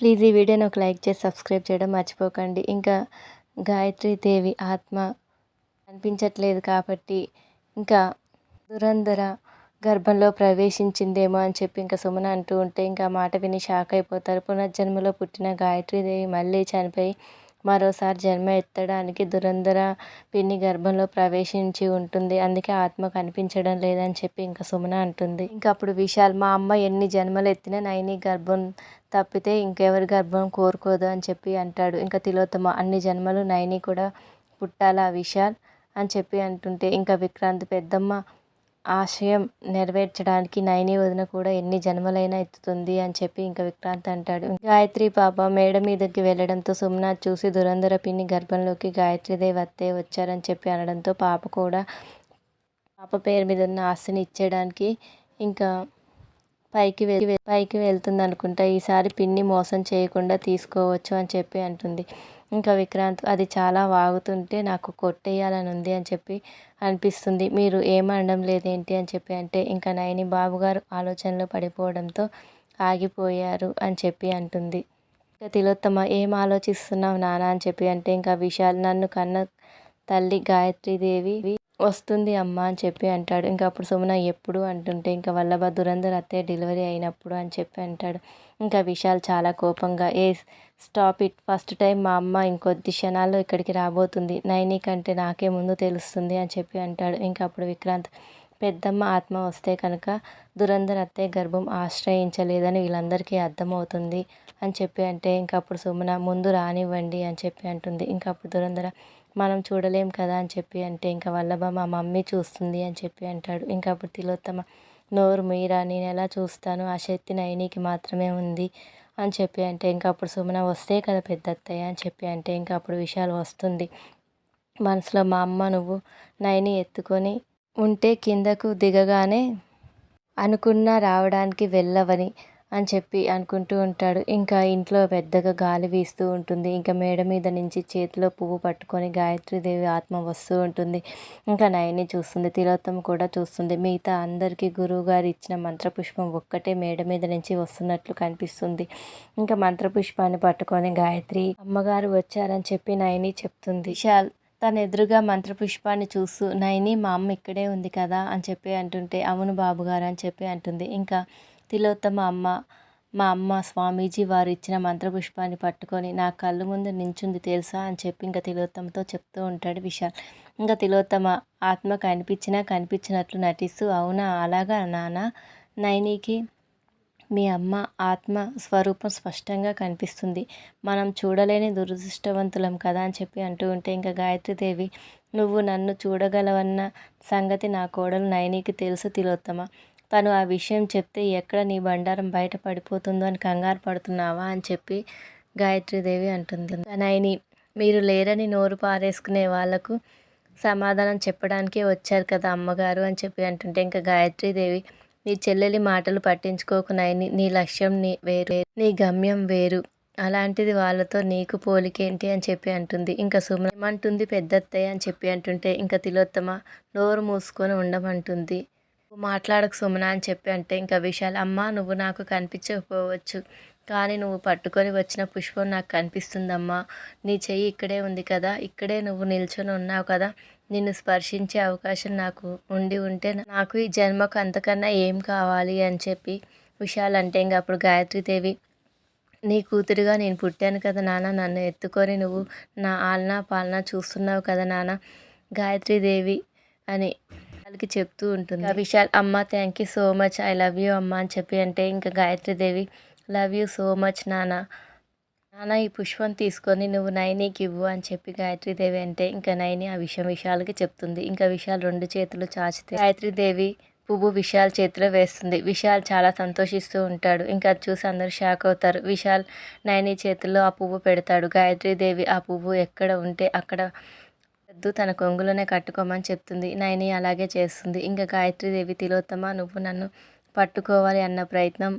Please ఈ వీడియోని ఒక లైక్ చేసి సబ్స్క్రైబ్ చేయడం మర్చిపోకండి. ఇంకా గాయత్రి దేవి ఆత్మ కనిపించట్లేదు కాబట్టి ఇంకా దురంధర గర్భంలో ప్రవేశించిందేమో అని చెప్పి ఇంకా సుమన అంటూ ఉంటే ఇంకా మాట విని షాక్ అయిపోతారు. పునర్జన్మలో పుట్టిన గాయత్రీదేవి మళ్ళీ చనిపోయి మరోసారి జన్మ ఎత్తడానికి దురంధర పిన్ని గర్భంలో ప్రవేశించి ఉంటుంది. అందుకే ఆత్మ కనిపించడం లేదని చెప్పి ఇంకా సుమన అంటుంది. ఇంకా అప్పుడు విశాల్ మా అమ్మ ఎన్ని జన్మలు ఎత్తినా నైని గర్భం తప్పితే ఇంకెవరి గర్భం కోరుకోదు అని చెప్పి అంటాడు. ఇంకా తిలోత్తమ అన్ని జన్మలు నైని కూడా పుట్టాలా విశాల్? అని చెప్పి అంటుంటే ఇంకా విక్రాంత్ పెద్దమ్మ ఆశయం నెరవేర్చడానికి నయని వదిన కూడా ఎన్ని జన్మలైనా ఎత్తుతుంది అని చెప్పి ఇంకా విక్రాంత్ అంటాడు. గాయత్రి పాప మేడ మీదకి వెళ్ళడంతో సుమ్నాథ్ చూసి దురంధర పిన్ని గర్భంలోకి గాయత్రీదేవి అత్తే వచ్చారని చెప్పి అనడంతో పాప కూడా పాప పేరు మీద ఉన్న ఆస్తిని ఇచ్చేయడానికి ఇంకా పైకి వెళ్ళి పైకి వెళ్తుంది అనుకుంటా ఈసారి పిన్ని మోసం చేయకుండా తీసుకోవచ్చు అని చెప్పి అంటుంది. ఇంకా విక్రాంత్ అది చాలా వాగుతుంటే నాకు కొట్టేయాలని ఉంది అని చెప్పి అనిపిస్తుంది. మీరు ఏమనడం లేదేంటి అని చెప్పి అంటే ఇంకా నయని బాబుగారు ఆలోచనలో పడిపోవడంతో ఆగిపోయారు అని చెప్పి అంటుంది. ఇంకా తిలోత్తమ ఏం ఆలోచిస్తున్నావు నాన్న అని చెప్పి అంటే ఇంకా విశాల్ నన్ను కన్న తల్లి గాయత్రీదేవి వస్తుంది అమ్మ అని చెప్పి అంటాడు. ఇంకా అప్పుడు సుమన ఎప్పుడు అంటుంటే ఇంకా వల్లభ దురంధర్ అత్తయ్య డెలివరీ అయినప్పుడు అని చెప్పి అంటాడు. ఇంకా విశాల్ చాలా కోపంగా hey stop it first time మా అమ్మ ఇంకొద్ది క్షణాల్లో ఇక్కడికి రాబోతుంది. నైని కంటే నాకే ముందు తెలుస్తుంది అని చెప్పి అంటాడు. ఇంకా అప్పుడు విక్రాంత్ పెద్దమ్మ ఆత్మ వస్తే కనుక దురంధర్ అత్తయ్య గర్భం ఆశ్రయించలేదని వీళ్ళందరికీ అర్థమవుతుంది అని చెప్పి అంటే ఇంకప్పుడు సుమన ముందు రానివ్వండి అని చెప్పి అంటుంది. ఇంకా అప్పుడు దురంధర మనం చూడలేం కదా అని చెప్పి అంటే ఇంకా వల్లభ మా మమ్మీ చూస్తుంది అని చెప్పి అంటాడు. ఇంకా అప్పుడు తిలోత్తమ నోరు మీరా నేను ఎలా చూస్తాను? ఆ శక్తి నయనికి మాత్రమే ఉంది అని చెప్పి అంటే ఇంకా అప్పుడు సుమన వస్తే కదా పెద్ద అత్తయ్య అని చెప్పి అంటే ఇంకా అప్పుడు విషయాలు వస్తుంది. మనసులో మా అమ్మ నువ్వు నైని ఎత్తుకొని ఉంటే కిందకు దిగగానే అనుకున్న రావడానికి వెళ్ళవని అని చెప్పి అనుకుంటూ ఉంటాడు. ఇంకా ఇంట్లో పెద్దగా గాలి వీస్తూ ఉంటుంది. ఇంకా మేడ మీద నుంచి చేతిలో పువ్వు పట్టుకొని గాయత్రీదేవి ఆత్మ వస్తూ ఉంటుంది. ఇంకా నయని చూస్తుంది. తిలోత్తమ కూడా చూస్తుంది. మిగతా అందరికీ గురువుగారు ఇచ్చిన మంత్రపుష్పం ఒక్కటే మేడ మీద నుంచి వస్తున్నట్లు కనిపిస్తుంది. ఇంకా మంత్రపుష్పాన్ని పట్టుకొని గాయత్రి అమ్మగారు వచ్చారని చెప్పి నయని చెప్తుంది. విశాల్ తన ఎదురుగా మంత్రపుష్పాన్ని చూస్తూ నైని మా అమ్మ ఇక్కడే ఉంది కదా అని చెప్పి అంటుంటే అవును బాబుగారు అని చెప్పి అంటుంది. ఇంకా తిలోత్తమ అమ్మ మా అమ్మ స్వామీజీ వారు ఇచ్చిన మంత్రపుష్పాన్ని పట్టుకొని నా కళ్ళు ముందు నించుంది తెలుసా అని చెప్పి ఇంకా తిలోత్తమతో చెప్తూ ఉంటాడు విశాల్. ఇంకా తిలోత్తమ ఆత్మ కనిపించినా కనిపించినట్లు నటిస్తూ అవునా? అలాగా నాన్న నైనికి మీ అమ్మ ఆత్మ స్వరూపం స్పష్టంగా కనిపిస్తుంది. మనం చూడలేని దురదృష్టవంతులం కదా అని చెప్పి అంటూ ఉంటే ఇంకా గాయత్రీదేవి నువ్వు నన్ను చూడగలవన్న సంగతి నా కోడలు నయనీకి తెలుసు తిలోత్తమ. తను ఆ విషయం చెప్తే ఎక్కడ నీ బండారం బయట పడిపోతుందో అని కంగారు పడుతున్నావా అని చెప్పి గాయత్రీదేవి అంటుంది. నైని మీరు లేరని నోరు పారేసుకునే వాళ్ళకు సమాధానం చెప్పడానికే వచ్చారు కదా అమ్మగారు అని చెప్పి అంటుంటే ఇంకా గాయత్రీదేవి నీ చెల్లెలి మాటలు పట్టించుకోకు నైని నీ లక్ష్యం నీ వేరు నీ గమ్యం వేరు. అలాంటిది వాళ్ళతో నీకు పోలికేంటి అని చెప్పి అంటుంది. ఇంకా సుమ ఏమంటుంది పెద్దత్తయ్య అని చెప్పి అంటుంటే ఇంకా తిలోత్తమ నోరు మూసుకొని ఉండమంటుంది. మాట్లాడకు సుమన అని చెప్పి అంటే ఇంకా విశాల్ అమ్మ నువ్వు నాకు కనిపించకపోవచ్చు. కానీ నువ్వు పట్టుకొని వచ్చిన పుష్పం నాకు కనిపిస్తుందమ్మా. నీ చెయ్యి ఇక్కడే ఉంది కదా. ఇక్కడే నువ్వు నిల్చొని ఉన్నావు కదా. నిన్ను స్పర్శించే అవకాశం నాకు ఉండి ఉంటే నాకు ఈ జన్మకు అంతకన్నా ఏం కావాలి? అని చెప్పి విషయాలు అంటే ఇంకా అప్పుడు గాయత్రీదేవి నీ కూతురుగా నేను పుట్టాను కదా నాన్న. నన్ను ఎత్తుకొని నువ్వు నా ఆలనా పాలన చూస్తున్నావు కదా నాన్న. గాయత్రీదేవి అని వాళ్ళకి చెప్తూ ఉంటుంది. విశాల్ అమ్మ thank you so much I love you అమ్మ అని చెప్పి అంటే ఇంకా Gayatri Devi love you so much నాన్న నాన్న ఈ పుష్పం తీసుకొని నువ్వు నైనీకి ఇవ్వు అని చెప్పి గాయత్రీదేవి అంటే ఇంకా నైని ఆ విషయం విశాల్కి చెప్తుంది. ఇంకా విశాల్ రెండు చేతులు చాచితే గాయత్రీదేవి పువ్వు విశాల్ చేతిలో వేస్తుంది. విశాల్ చాలా సంతోషిస్తూ ఉంటాడు. ఇంకా చూసి అందరు షాక్ అవుతారు. విశాల్ నైని చేతిలో ఆ పువ్వు పెడతాడు. గాయత్రీదేవి ఆ పువ్వు ఎక్కడ ఉంటే అక్కడ వద్దు తన కొంగులోనే కట్టుకోమని చెప్తుంది. నైని అలాగే చేస్తుంది. ఇంకా గాయత్రీదేవి తిలోత్తమ నువ్వు నన్ను పట్టుకోవాలి అన్న ప్రయత్నం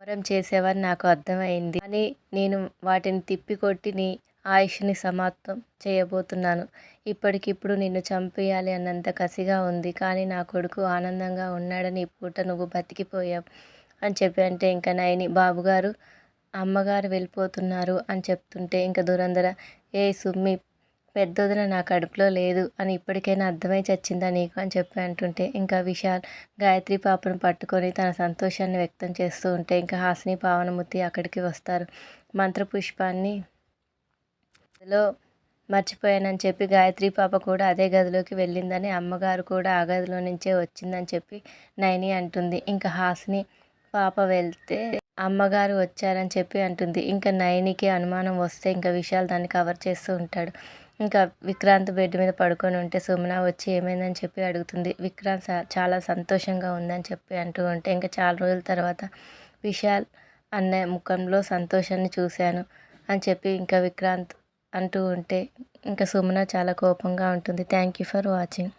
వరం చేసేవారు నాకు అర్థమైంది. కానీ నేను వాటిని తిప్పికొట్టి నీ ఆయుష్ని సమాప్తం చేయబోతున్నాను. ఇప్పటికిప్పుడు నిన్ను చంపేయాలి అన్నంత కసిగా ఉంది. కానీ నా కొడుకు ఆనందంగా ఉన్నాడని పూట నువ్వు బతికిపోయావు అని చెప్పి అంటే ఇంకా నైని బాబుగారు అమ్మగారు వెళ్ళిపోతున్నారు అని చెప్తుంటే ఇంకా దురంధర ఏ సుమ్మి పెద్దొదిన నా కడుపులో లేదు అని ఇప్పటికైనా అర్థమై చచ్చిందా నీకు అని చెప్పి అంటుంటే ఇంకా విశాల్ గాయత్రి పాపను పట్టుకొని తన సంతోషాన్ని వ్యక్తం చేస్తూ ఉంటే ఇంకా హాసిని పావనమూర్తి అక్కడికి వస్తారు. మంత్రపుష్పాన్ని అందులో మర్చిపోయానని చెప్పి గాయత్రి పాప కూడా అదే గదిలోకి వెళ్ళిందని అమ్మగారు కూడా ఆ గదిలో నుంచే వచ్చిందని చెప్పి నైని అంటుంది. ఇంకా హాసిని పాప వెళ్తే అమ్మగారు వచ్చారని చెప్పి అంటుంది. ఇంకా నయనికి అనుమానం వస్తే ఇంకా విషయాలు దాన్ని కవర్ చేస్తూ ఉంటాడు. ఇంకా విక్రాంత్ బెడ్ మీద పడుకొని ఉంటే సుమన వచ్చి ఏమైందని చెప్పి అడుగుతుంది. విక్రాంత్ స- చాలా సంతోషంగా ఉందని చెప్పి అంటూ ఉంటే ఇంకా చాలా రోజుల తర్వాత విశాల్ అన్న ముఖంలో సంతోషాన్ని చూశాను అని చెప్పి ఇంకా విక్రాంత్ అంటూ ఉంటే ఇంకా సుమన చాలా కోపంగా ఉంటుంది. Thank you for watching.